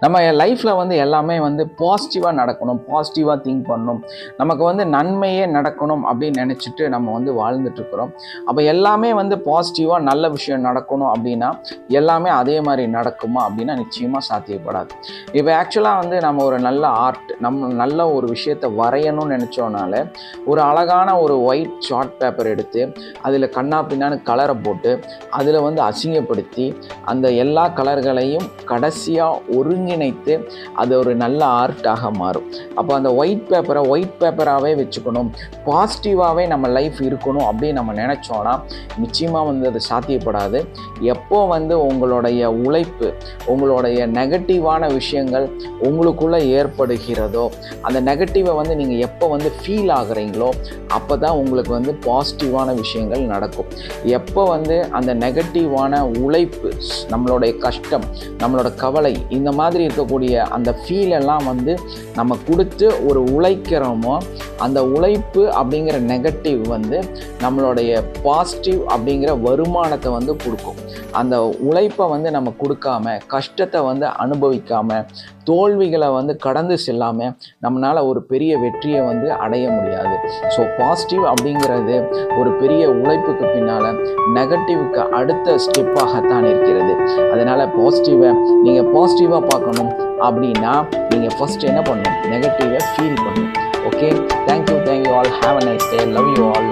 நம்ம லைஃப்பில் வந்து எல்லாமே வந்து பாசிட்டிவாக நடக்கணும் பாசிட்டிவாக திங்க் பண்ணணும். நமக்கு வந்து நன்மையே நடக்கணும் அப்படின்னு நினச்சிட்டு நம்ம வந்து வாழ்ந்துட்டுருக்குறோம் அப்போ எல்லாமே வந்து பாசிட்டிவாக நல்ல விஷயம் நடக்கணும் அப்படின்னா எல்லாமே அதே மாதிரி நடக்குமா அப்படின்னா நிச்சயமாக சாத்தியப்படாது. இப்போ ஆக்சுவலாக வந்து நம்ம ஒரு நல்ல ஆர்ட் நம்ம நல்ல ஒரு விஷயத்தை வரையணும்னு நினச்சோனால ஒரு அழகான ஒரு ஒயிட் ஷார்ட் பேப்பர் எடுத்து அதில் கண்ணா பின்னான்னு கலரை போட்டு அதில் வந்து அசிங்கப்படுத்தி அந்த எல்லா கலர்களையும் கடைசியாக ஒரு ஒருங்கிணைத்து அது ஒரு நல்ல ஆர்ட்டாக மாறும். அப்போ அந்த ஒயிட் பேப்பரை ஒயிட் பேப்பராகவே வச்சுக்கணும். பாசிட்டிவாகவே நம்ம லைஃப் இருக்கணும் அப்படின்னு நம்ம நினச்சோன்னா நிச்சயமாக வந்து அது சாத்தியப்படாது. எப்போ வந்து உங்களுடைய உழைப்பு உங்களுடைய நெகட்டிவான விஷயங்கள் உங்களுக்குள்ளே ஏற்படுகிறதோ அந்த நெகட்டிவை வந்து நீங்கள் எப்போ வந்து ஃபீல் ஆகுறீங்களோ அப்போ தான் உங்களுக்கு வந்து பாசிட்டிவான விஷயங்கள் நடக்கும். எப்போ வந்து அந்த நெகட்டிவான உழைப்பு நம்மளுடைய கஷ்டம் நம்மளோட கவலை இந்த இந்த மாதிரி இருக்கக்கூடிய அந்த ஃபீலெல்லாம் வந்து நம்ம கொடுத்து ஒரு உழைக்கிறோமோ அந்த உழைப்பு அப்படிங்கிற நெகட்டிவ் வந்து நம்மளுடைய பாசிட்டிவ் அப்படிங்கிற வருமானத்தை வந்து கொடுக்கும். அந்த உழைப்பை வந்து நம்ம கொடுக்காம கஷ்டத்தை வந்து அனுபவிக்காமல் தோல்விகளை வந்து கடந்து செல்லாமல் நம்மளால் ஒரு பெரிய வெற்றியை வந்து அடைய முடியாது. ஸோ பாசிட்டிவ் அப்படிங்கிறது ஒரு பெரிய உழைப்புக்கு பின்னால் நெகட்டிவ்க்கு அடுத்த ஸ்டெப்பாகத்தான் இருக்கிறது. அதனால் பாசிட்டிவை நீங்கள் பாசிட்டிவாக பார்க்கணும் அப்படின்னா நீங்கள் ஃபஸ்ட்டு என்ன பண்ணணும்? நெகட்டிவை ஃபீல் பண்ணணும். Okay thank you thank you all have a nice day love you all